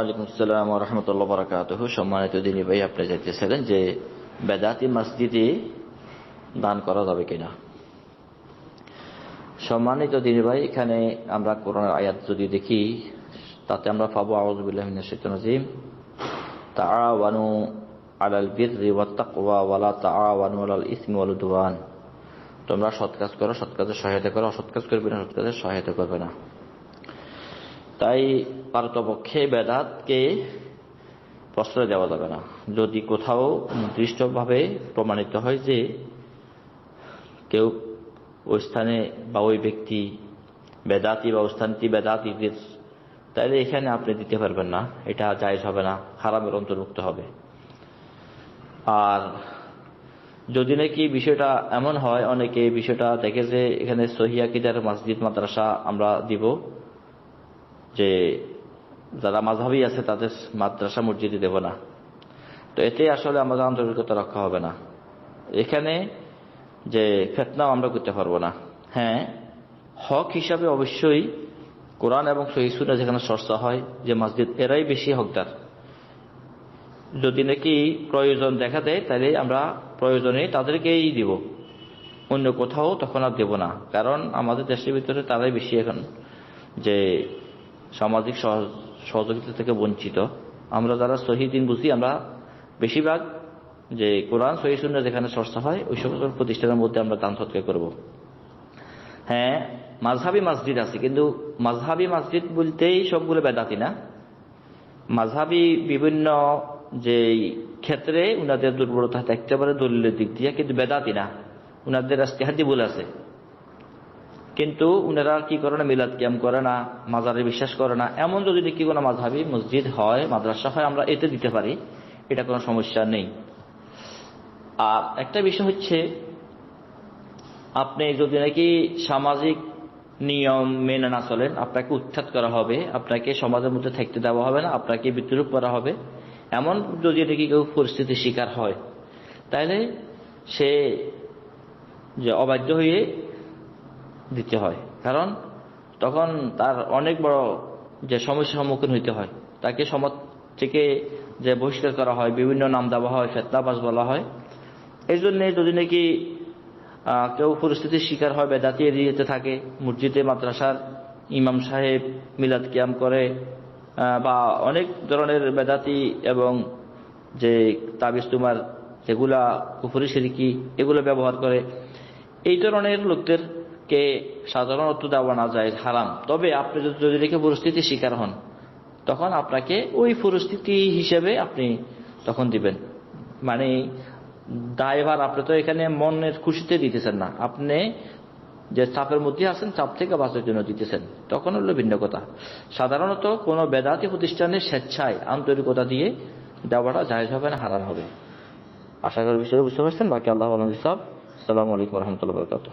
ওয়ালাইকুম আসসালাম রহমতুল্লাহ সম্মানিত দিনী ভাই, আপনি যে বেদাতি মসজিদে দান করা যাবে কিনা? সম্মানিত দিনী ভাই, এখানে আমরা আয়াত যদি দেখি, তাতে আমরা পাবো আউজবিল্লাহিম তাআওয়ানু আলাল আলাল তোমরা সৎ কাজ করো, সৎ সহায়তা করো, অসৎ কাজ করবে না, সৎ সহায়তা করবে না। তাই পারতপক্ষে বেদাতকে প্রশ্রয় দেওয়া যাবে না। যদি কোথাও নির্দিষ্টভাবে প্রমাণিত হয় যে কেউ ওই স্থানে বা ওই ব্যক্তি বেদাতি বা ওই স্থানটি বেদাতিদের তাইলে এখানে আপনি দিতে পারবেন না। এটা জায়জ হবে না, হারামের অন্তর্ভুক্ত হবে। আর যদি নাকি বিষয়টা এমন হয়, অনেকে বিষয়টা দেখে যে এখানে সহিয়াকিদার মসজিদ, মাদ্রাসা আমরা দিব। যে যারা মাঝহাবি আছে তাদের মাদ্রাসা মসজিদে দেব না। তো এতে আসলে আমাদের আন্তরিকতা রক্ষা হবে না। এখানে যে ফেতনাও আমরা করতে পারব না। হ্যাঁ হক হিসাবে অবশ্যই কোরআন এবং সহিসুরা যেখানে চর্চা হয় যে মসজিদ, এরাই বেশি হকদার। যদি নাকি প্রয়োজন দেখা দেয় তাহলে আমরা প্রয়োজনে তাদেরকেই দিব। অন্য কোথাও তখন আর দেব না। কারণ আমাদের দেশের ভিতরে তারাই বেশি এখন যে সামাজিক সহযোগিতা থেকে বঞ্চিত। আমরা যারা শহীদিন বুঝি, আমরা বেশিরভাগ যে কোরআন শহীদ যেখানে চর্চা হয়, ওই সমস্ত প্রতিষ্ঠানের মধ্যে আমরা দান সৎকার করব। হ্যাঁ মাঝহাবি মসজিদ আছে, কিন্তু মাঝহাবি মসজিদ বলতেই সবগুলো বেদাতি না। মাঝহাবি বিভিন্ন যে ক্ষেত্রে উনাদের দুর্বলতা থাকতে পারে, দলিলের দিক দিয়ে, কিন্তু বেদাতি না। উনাদের রাস্তিহাতি বলে আছে। কিন্তু উনারা কি করে না, মিলাদ ক্যাম করে না, মাজারে বিশ্বাস করে না। এমন যদি কি কোনো মাঝহাবি মসজিদ হয়, মাদ্রাসা হয়, আমরা এতে দিতে পারি। এটা কোনো সমস্যা নেই। আর একটা বিষয় হচ্ছে, আপনি যদি নাকি সামাজিক নিয়ম মেনে না চলেন, আপনাকে উচ্ছেদ করা হবে, আপনাকে সমাজের মধ্যে থাকতে দেওয়া হবে না, আপনাকে বিদ্রুপ করা হবে, এমন যদি নাকি কেউ পরিস্থিতির শিকার হয়, তাহলে সে যে অবাধ্য হয়ে দিতে হয়। কারণ তখন তার অনেক বড় যে সমস্যার সম্মুখীন হইতে হয়। তাকে সমাজ থেকে যে বহিষ্কার করা হয়, বিভিন্ন নাম দেওয়া হয় ফেতনাবাস বলা হয়। এই জন্যে যদি নাকি কেউ পরিস্থিতির শিকার হয়, বেদাতি এরিয়াতে থাকে, মসজিদে, মাদ্রাসার ইমাম সাহেব মিলাদ কিয়াম করে বা অনেক ধরনের বেদাতি এবং যে তাবিজ তোমার যেগুলা কুফুরি, সিরিকি এগুলো ব্যবহার করে, এই ধরনের লোকদের কে সাধারণত দেওয়া না যায়, হারাম। তবে আপনি যদি রেখে পরিস্থিতির শিকার হন, তখন আপনাকে ওই পরিস্থিতি হিসেবে আপনি তখন দিবেন। মানে দায়ভার আপনি তো এখানে মনের খুশিতে দিতেছেন না। আপনি যে চাপের মধ্যে আছেন, চাপ থেকে বাঁচার জন্য দিতেছেন। তখন হলো ভিন্ন কথা। সাধারণত কোনো বেদাতি প্রতিষ্ঠানের স্বেচ্ছায় আন্তরিকতা দিয়ে দেওয়াটা জায়জ হবে না হারান হবে। আশা করি বিষয়ে বুঝতে পারছেন। বাকি আল্লাহ আলম সালাম আলাইকুম রহমতুল্লাহ বরকাত